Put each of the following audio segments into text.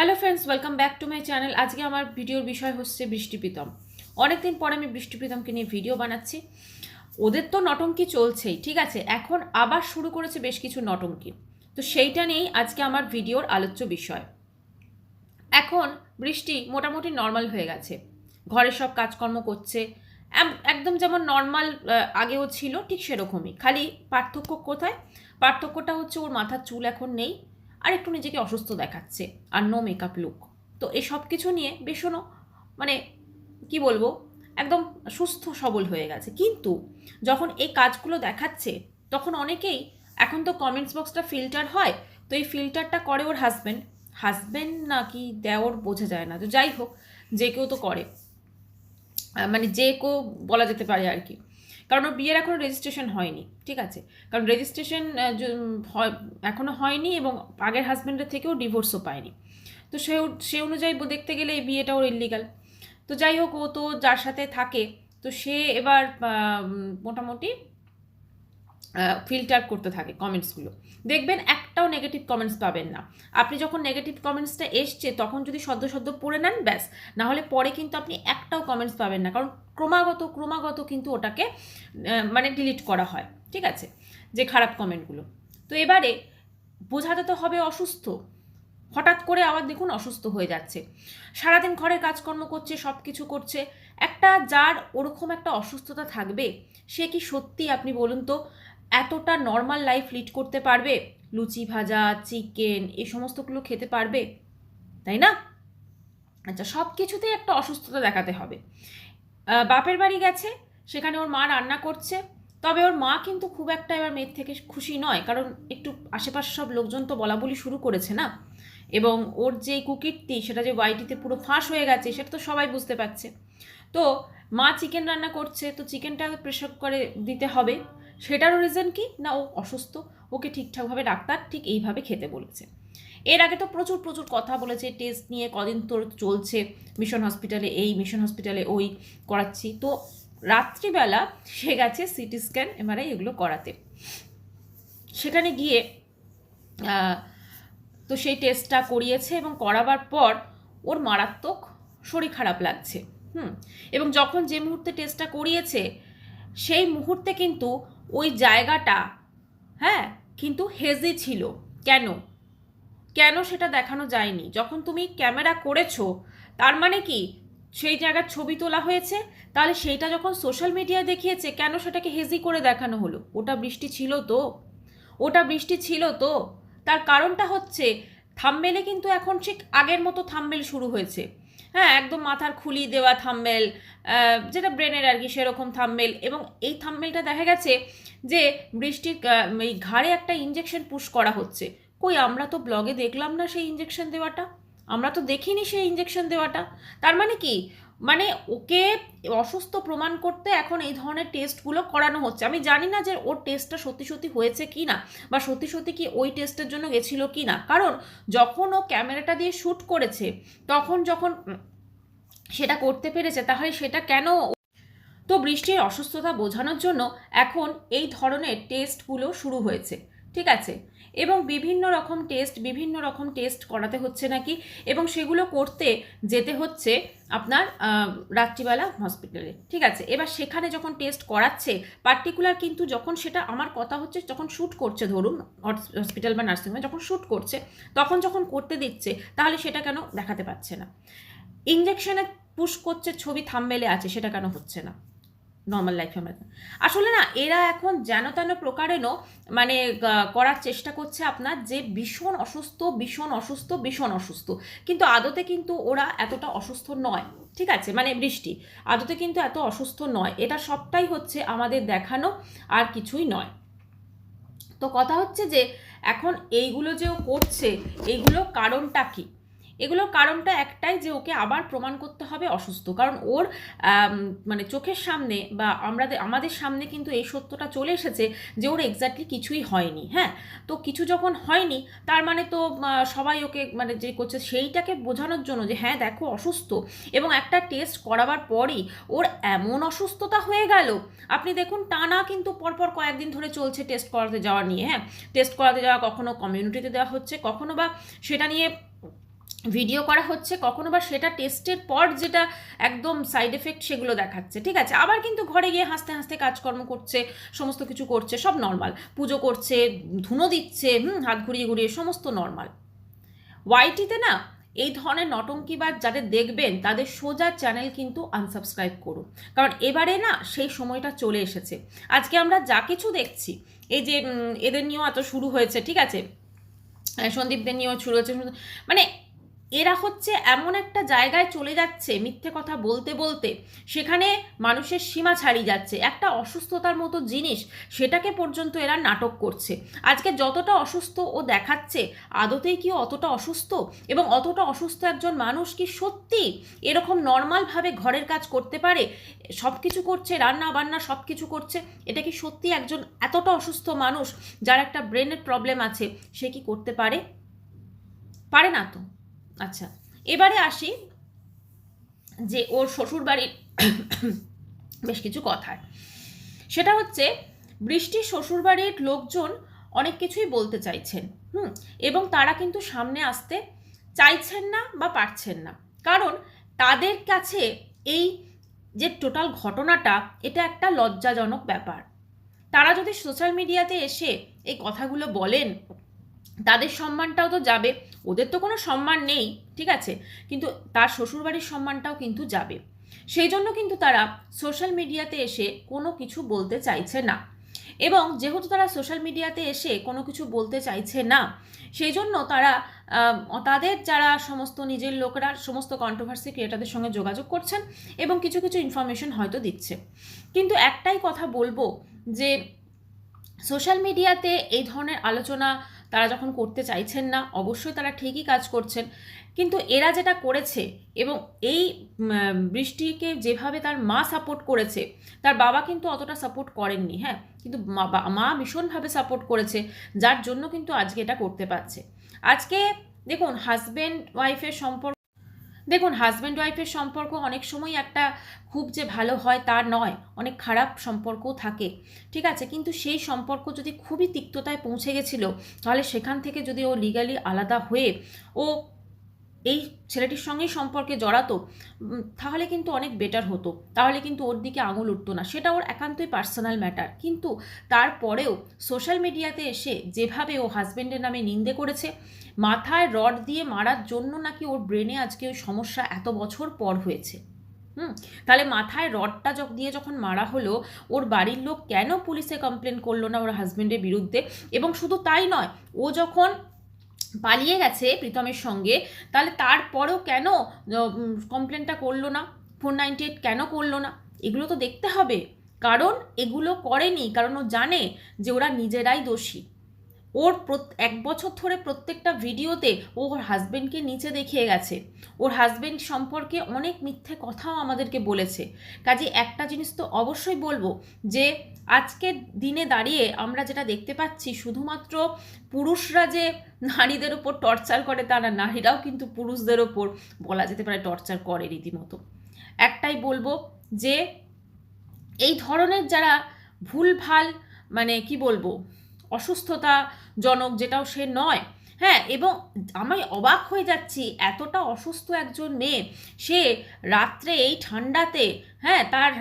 Hello friends welcome back to my channel আজকে আমার ভিডিওর বিষয় হচ্ছে বৃষ্টি বৃষ্টিপ্রীতম অনেকদিন পরে আমি বৃষ্টিপ্রীতমকে নিয়ে ভিডিও বানাচ্ছি। ওদের তো নটঙ্কি চলছেই, ঠিক আছে? এখন আবার শুরু করেছে বেশ কিছু নটঙ্কি তো সেইটা নিয়েই আজকে আমার ভিডিওর আলোচ্য বিষয়। এখন বৃষ্টি মোটামুটি নর্মাল হয়ে গেছে। ঘরে সব কাজকর্ম করছে। একদম যেমন নর্মাল আগেও ছিল, ঠিক সেরকমই। খালি পার্থক্য কোথায়? পার্থক্যটা হচ্ছে ওর মাথার চুল এখন নেই। আর একটু নিজেকে অসুস্থ দেখাচ্ছে, আর নো মেকআপ লুক তো এই সব কিছু নিয়ে ভীষণও মানে কি বলব, একদম সুস্থ সবল হয়ে গেছে। কিন্তু যখন এই কাজগুলো দেখাচ্ছে, তখন অনেকেই এখন তো কমেন্টস বক্সটা ফিল্টার হয়, তো এই ফিল্টারটা করে ওর হাজব্যান্ড হাজব্যান্ড নাকি দেওর বোঝা যায় না। তো যাই হোক, যে কেউ তো করে। মানে যে কেউ বলা যেতে পারে আর কি। কারণ ওর বিয়ের এখনও রেজিস্ট্রেশন হয়নি, ঠিক আছে? কারণ রেজিস্ট্রেশন এখনও হয়নি এবং আগের হাজব্যান্ডের থেকেও ডিভোর্সও পায়নি। তো সে সে অনুযায়ী দেখতে গেলে এই বিয়েটাও ইলিগাল তো যাই হোক, ও তো যার সাথে থাকে, তো সে এবার মোটামুটি ফিল্টার করতে থাকে কমেন্টসগুলো দেখবেন একটাও নেগেটিভ কমেন্টস পাবেন না। আপনি যখন নেগেটিভ কমেন্টসটা এসছে, তখন যদি সদ্য সদ্য পড়ে নেন, ব্যাস। না হলে পরে কিন্তু আপনি একটাও কমেন্টস পাবেন না। কারণ ক্রমাগত ক্রমাগত কিন্তু ওটাকে মানে ডিলিট করা হয়। ঠিক আছে? যে খারাপ কমেন্টগুলো তো এবারে বোঝাতে তো হবে অসুস্থ। হঠাৎ করে আবার দেখুন অসুস্থ হয়ে যাচ্ছে। সারাদিন ঘরের কাজকর্ম করছে সব কিছু করছে। একটা যার ওরকম একটা অসুস্থতা থাকবে, সে কি সত্যি আপনি বলুন তো এতটা নর্মাল লাইফ লিড করতে পারবে? লুচি ভাজা চিকেন এই সমস্তগুলো খেতে পারবে? তাই না? আচ্ছা সব কিছুতেই একটা অসুস্থতা দেখাতে হবে। বাপের বাড়ি গেছে, সেখানে ওর মা রান্না করছে। তবে ওর মা কিন্তু খুব একটা এবার মেয়ের থেকে খুশি নয়, কারণ একটু আশেপাশে সব লোকজন তো বলা বলি শুরু করেছে না? এবং ওর যে কুকিরটি সেটা যে ওয়াইটিতে পুরো ফাঁস হয়ে গেছে, সেটা তো সবাই বুঝতে পারছে। তো মা চিকেন রান্না করছে, তো চিকেনটা প্রেশার করে দিতে হবে। সেটারও রিজন কি? না, ও অসুস্থ, ওকে ঠিকঠাকভাবে ডাক্তার ঠিক এইভাবে খেতে বলেছে। এর আগে তো প্রচুর প্রচুর কথা বলেছে টেস্ট নিয়ে কদিন তোর চলছে মিশন হসপিটালে এই মিশন হসপিটালে ওই করাচ্ছি। তো রাত্রিবেলা সে গেছে সিটি স্ক্যান এমআরআই এগুলো করাতে। সেখানে গিয়ে তো সেই টেস্টটা করিয়েছে এবং করাবার পর ওর মারাত্মক শরীর খারাপ লাগছে। হুম? এবং যখন যে মুহূর্তে টেস্টটা করিয়েছে, সেই মুহূর্তে কিন্তু ওই জায়গাটা হ্যাঁ কিন্তু হেজি ছিল। কেন? কেন সেটা দেখানো যায়নি? যখন তুমি ক্যামেরা করেছ, তার মানে কি? সেই জায়গার ছবি তোলা হয়েছে? তাহলে সেইটা যখন সোশ্যাল মিডিয়ায় দেখিয়েছে, কেন সেটাকে হেজি করে দেখানো হলো? ওটা বৃষ্টি ছিল তো? ওটা বৃষ্টি ছিল তো? তার কারণটা হচ্ছে থাম্বেলে কিন্তু এখন ঠিক আগের মতো থাম্বেল শুরু হয়েছে। হ্যাঁ একদম মাথার খুলি দেওয়া থাম্বেল যেটা ব্রেনের আর কি সেরকম থাম্বেল এবং এই থাম্বেলটা দেখা গেছে যে বৃষ্টির এই ঘাড়ে একটা ইঞ্জেকশন পুশ করা হচ্ছে। কই, আমরা তো ব্লগে দেখলাম না সেই ইঞ্জেকশন দেওয়াটা? আমরা তো দেখিনি সেই ইঞ্জেকশন দেওয়াটা। তার মানে কি? মানে ওকে অসুস্থ প্রমাণ করতে এখন এই ধরনের টেস্টগুলো করানো হচ্ছে। আমি জানি না যে ওর টেস্টটা সত্যি সত্যি হয়েছে কি না বা সত্যি সত্যি কি ওই টেস্টের জন্য গেছিল কি না। কারণ যখন ও ক্যামেরাটা দিয়ে শ্যুট করেছে, তখন যখন সেটা করতে পেরেছে, তাহলে সেটা কেন তো বৃষ্টির অসুস্থতা বোঝানোর জন্য এখন এই ধরনের টেস্টগুলো শুরু হয়েছে। ঠিক আছে? এবং বিভিন্ন রকম টেস্ট বিভিন্ন রকম টেস্ট করাতে হচ্ছে নাকি? এবং সেগুলো করতে যেতে হচ্ছে আপনার রাত্রিবেলা হসপিটালে ঠিক আছে? এবার সেখানে যখন টেস্ট করাচ্ছে পার্টিকুলার কিন্তু যখন সেটা আমার কথা হচ্ছে, যখন শ্যুট করছে, ধরুন হসপিটাল বা নার্সিংহোমে যখন শ্যুট করছে, তখন যখন করতে দিচ্ছে, তাহলে সেটা কেন দেখাতে পারছে না? ইঞ্জেকশনে পুশ করছে, ছবি থামমেলে আছে, সেটা কেন হচ্ছে না? নর্মাল লাইফে আমরা আসলে না, এরা এখন যেন তেন প্রকারেণও মানে করার চেষ্টা করছে আপনার যে ভীষণ অসুস্থ ভীষণ অসুস্থ ভীষণ অসুস্থ। কিন্তু আদতে কিন্তু ওরা এতটা অসুস্থ নয়, ঠিক আছে? মানে বৃষ্টি, আদতে কিন্তু এত অসুস্থ নয়। এটা সবটাই হচ্ছে আমাদের দেখানো আর কিছুই নয়। তো কথা হচ্ছে যে, এখন এইগুলো যে করছে, এইগুলো কারণটা কি? এগুলোর কারণটা একটাই যে ওকে আবার প্রমাণ করতে হবে অসুস্থ। কারণ ওর মানে চোখের সামনে বা আমরা আমাদের সামনে কিন্তু এই সত্যটা চলে এসেছে যে ওর এক্স্যাক্টলি কিছুই হয়নি হ্যাঁ? তো কিছু যখন হয়নি, তার মানে তো সবাই ওকে মানে যে করছে সেইটাকে বোঝানোর জন্য যে হ্যাঁ দেখো অসুস্থ। এবং একটা টেস্ট করাবার পরই ওর এমন অসুস্থতা হয়ে গেল। আপনি দেখুন, টানা কিন্তু পরপর কয়েকদিন ধরে চলছে টেস্ট করাতে যাওয়া নিয়ে হ্যাঁ? টেস্ট করাতে যাওয়া কখনো কমিউনিটিতে দেওয়া হচ্ছে, কখনো বা সেটা নিয়ে ভিডিও করা হচ্ছে, কখনো বা সেটা টেস্টের পর যেটা একদম সাইড এফেক্ট সেগুলো দেখাচ্ছে, ঠিক আছে? আবার কিন্তু ঘরে গিয়ে হাসতে হাসতে কাজকর্ম করছে, সমস্ত কিছু করছে, সব নর্মাল পুজো করছে, ধুনো দিচ্ছে, হুম, হাত ঘুরিয়ে ঘুরিয়ে, সমস্ত নর্মাল ওয়াইটিতে না, এই ধরনের নটঙ্কিবাজ যাদের দেখবেন, তাদের সোজা চ্যানেল কিন্তু আনসাবস্ক্রাইব করুন। কারণ এবারে না, সেই সময়টা চলে এসেছে। আজকে আমরা যা কিছু দেখছি, এই যে এদের নিয়েও এত শুরু হয়েছে, ঠিক আছে? সন্দীপদের নিয়েও শুরু হয়েছে মানে এরা হচ্ছে এমন একটা জায়গায় চলে যাচ্ছে মিথ্যে কথা বলতে বলতে, সেখানে মানুষের সীমা ছাড়িয়ে যাচ্ছে। একটা অসুস্থতার মতো জিনিস সেটাকে পর্যন্ত এরা নাটক করছে। আজকে যতটা অসুস্থ ও দেখাচ্ছে, আদতেই কি অতটা অসুস্থ? এবং অতটা অসুস্থ একজন মানুষ কি সত্যি এরকম নর্মালভাবে ঘরের কাজ করতে পারে? সব কিছু করছে রান্না বান্না সব কিছু করছে, এটা কি সত্যি একজন এতটা অসুস্থ মানুষ যার একটা ব্রেনের প্রবলেম আছে, সে কি করতে পারে? পারে না তো। আচ্ছা এবারে আসি যে ওর শ্বশুর বাড়ির বেশ কিছু কথায় সেটা হচ্ছে বৃষ্টির শ্বশুর বাড়ির লোকজন অনেক কিছুই বলতে চাইছেন, হুম? এবং তারা কিন্তু সামনে আসতে চাইছেন না বা পারছেন না। কারণ তাদের কাছে এই যে টোটাল ঘটনাটা, এটা একটা লজ্জাজনক ব্যাপার। তারা যদি সোশ্যাল মিডিয়াতে এসে এই কথাগুলো বলেন তাদের সম্মানটাও তো যাবে। ওদের তো কোনো সম্মান নেই, ঠিক আছে? কিন্তু তার শ্বশুরবাড়ির সম্মানটাও কিন্তু যাবে। সেই জন্য কিন্তু তারা সোশ্যাল মিডিয়াতে এসে কোনো কিছু বলতে চাইছে না। এবং যেহেতু তারা সোশ্যাল মিডিয়াতে এসে কোনো কিছু বলতে চাইছে না, সেই জন্য তারা তাদের যারা সমস্ত নিজের লোকেরা, সমস্ত কন্ট্রোভার্সি ক্রিয়েটারদের সঙ্গে যোগাযোগ করছেন এবং কিছু কিছু ইনফরমেশন হয়তো দিচ্ছে। কিন্তু একটাই কথা বলব যে সোশ্যাল মিডিয়াতে এই ধরনের আলোচনা তারা যখন করতে চাইছেন না, অবশ্যই তারা ঠিকই কাজ করছেন। কিন্তু এরা যেটা করেছে এবং এই বৃষ্টিকে যেভাবে তার মা সাপোর্ট করেছে, তার বাবা কিন্তু অতটা সাপোর্ট করেননি হ্যাঁ? কিন্তু মা ভীষণভাবে সাপোর্ট করেছে, যার জন্য কিন্তু আজকে এটা করতে পারছে। আজকে দেখুন হাজব্যান্ড ওয়াইফের সম্পর্ক দেখুন হাজব্যান্ড ওয়াইফের সম্পর্ক অনেক সময় একটা খুব যে ভালো হয় তা নয়, অনেক খারাপ সম্পর্কও থাকে, ঠিক আছে? কিন্তু সেই সম্পর্ক যদি খুবই তিক্ততায় পৌঁছে গেছিল, তাহলে সেখান থেকে যদি ও লিগালি আলাদা হয়ে ও এই ছেলেটির সঙ্গেই সম্পর্কে জড়াতো তাহলে কিন্তু অনেক বেটার হতো। তাহলে কিন্তু ওর দিকে আঙুল উঠতো না। সেটা ওর একান্তই পার্সোনাল ম্যাটার কিন্তু তারপরেও সোশ্যাল মিডিয়াতে এসে যেভাবে ও হাজবেন্ডের নামে নিন্দে করেছে, মাথায় রড দিয়ে মারার জন্য নাকি ওর ব্রেনে আজকে ওই সমস্যা এত বছর পর হয়েছে। হুম, তাহলে মাথায় রডটা যখ, দিয়ে যখন মারা হলো, ওর বাড়ির লোক কেন পুলিশে কমপ্লেন করল না ওর হাজব্যান্ডের বিরুদ্ধে? এবং শুধু তাই নয়, ও যখন পালিয়ে গেছে প্রীতমের সঙ্গে, তাহলে তারপরেও কেন কমপ্লেনটা করল না? ফোর নাইনটি এইট কেন করল না? এগুলো তো দেখতে হবে। কারণ এগুলো করেনি, কারণ ও জানে যে ওরা নিজেরাই দোষী। ওর এক বছর ধরে প্রত্যেকটা ভিডিওতে ওর হাজবেন্ডকে নিচে দেখিয়ে গেছে। ওর হাজবেন্ড সম্পর্কে অনেক মিথ্যে কথাও আমাদেরকে বলেছে। কাজে একটা জিনিস তো অবশ্যই বলব যে, আজকের দিনে দাঁড়িয়ে আমরা যেটা দেখতে পাচ্ছি শুধুমাত্র পুরুষরা যে নারীদের ওপর টর্চার করে তা না, নারীরাও কিন্তু পুরুষদের ওপর বলা যেতে পারে টর্চার করে রীতিমতো। একটাই বলব যে, এই ধরনের যারা ভুলভাল মানে কি বলব অসুস্থতাজনক যেটাও সে নয়। হ্যাঁ এবং আমি অবাক হয়ে যাচ্ছি এতটা অসুস্থ একজন মেয়ে, সে রাত্রে এই ঠান্ডাতে হ্যাঁ তার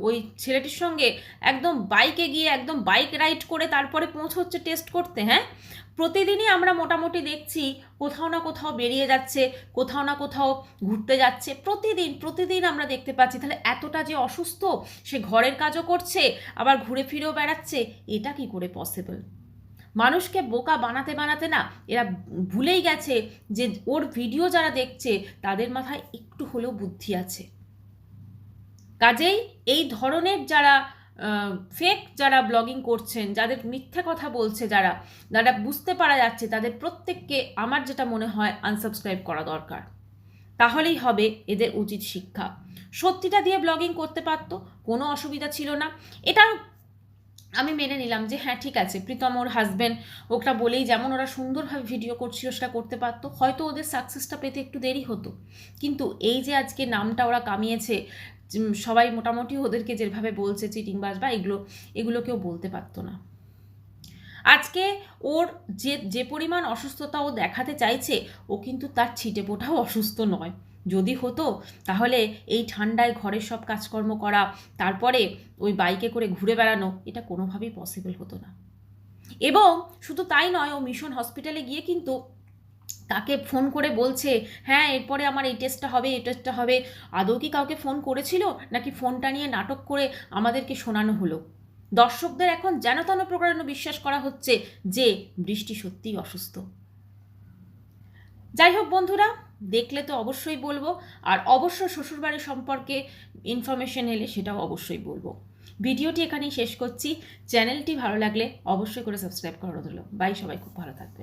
ওই ছেলেটির সঙ্গে একদম বাইকে গিয়ে একদম বাইক রাইড করে তারপরে পৌঁছচ্ছে টেস্ট করতে হ্যাঁ? প্রতিদিনই আমরা মোটামুটি দেখছি কোথাও না কোথাও বেরিয়ে যাচ্ছে, কোথাও না কোথাও ঘুরতে যাচ্ছে। প্রতিদিন প্রতিদিন আমরা দেখতে পাচ্ছি, তাহলে এতটা যে অসুস্থ, সে ঘরের কাজও করছে, আবার ঘুরে ফিরেও বেড়াচ্ছে, এটা কি করে পসিবল মানুষকে বোকা বানাতে বানাতে না, এরা ভুলেই গেছে যে ওর ভিডিও যারা দেখছে, তাদের মাথায় একটু হলেও বুদ্ধি আছে। কাজেই এই ধরনের যারা ফেক যারা ব্লগিং করছেন, যাদের মিথ্যে কথা বলছে যারা যারা বুঝতে পারা যাচ্ছে তাদের প্রত্যেককে আমার যেটা মনে হয় আনসাবস্ক্রাইব করা দরকার। তাহলেই হবে এদের উচিত শিক্ষা। সত্যিটা দিয়ে ব্লগিং করতে পারতো, কোনো অসুবিধা ছিল না। এটা আমি মেনে নিলাম যে হ্যাঁ ঠিক আছে, প্রীতম ওর হাজব্যান্ড ওটা বলেই যেমন ওরা সুন্দরভাবে ভিডিও করছিল, সেটা করতে পারতো। হয়তো ওদের সাকসেসটা পেতে একটু দেরি হতো। কিন্তু এই যে আজকে নামটা ওরা কামিয়েছে সবাই মোটামুটি ওদেরকে যেভাবে বলছে চিটিংবাজ বা এগুলো এগুলো কেউ বলতে পারতো না। আজকে ওর যে যে পরিমাণ অসুস্থতা ও দেখাতে চাইছে, ও কিন্তু তার ছিটে পোটাও অসুস্থ নয়। যদি হতো, তাহলে এই ঠান্ডায় ঘরের সব কাজকর্ম করা, তারপরে ওই বাইকে করে ঘুরে বেড়ানো, এটা কোনোভাবেই পসিবল হতো না। এবং শুধু তাই নয়, ও মিশন হসপিটালে গিয়ে কিন্তু তাকে ফোন করে বলছে হ্যাঁ এরপরে আমার এই টেস্টটা হবে, এই টেস্টটা হবে। আদৌ কি কাউকে ফোন করেছিল, নাকি ফোনটা নিয়ে নাটক করে আমাদেরকে শোনানো হলো? দর্শকদের এখন যেন তেন প্রকারেণ বিশ্বাস করা হচ্ছে যে, বৃষ্টি সত্যিই অসুস্থ। যাই হোক বন্ধুরা দেখলে তো অবশ্যই বলব। আর অবশ্য শ্বশুরবাড়ি সম্পর্কে ইনফরমেশন এলে সেটাও অবশ্যই বলব। ভিডিওটি এখানেই শেষ করছি। চ্যানেলটি ভালো লাগলে অবশ্যই করে সাবস্ক্রাইব করা হলো বাই সবাই, খুব ভালো থাকবে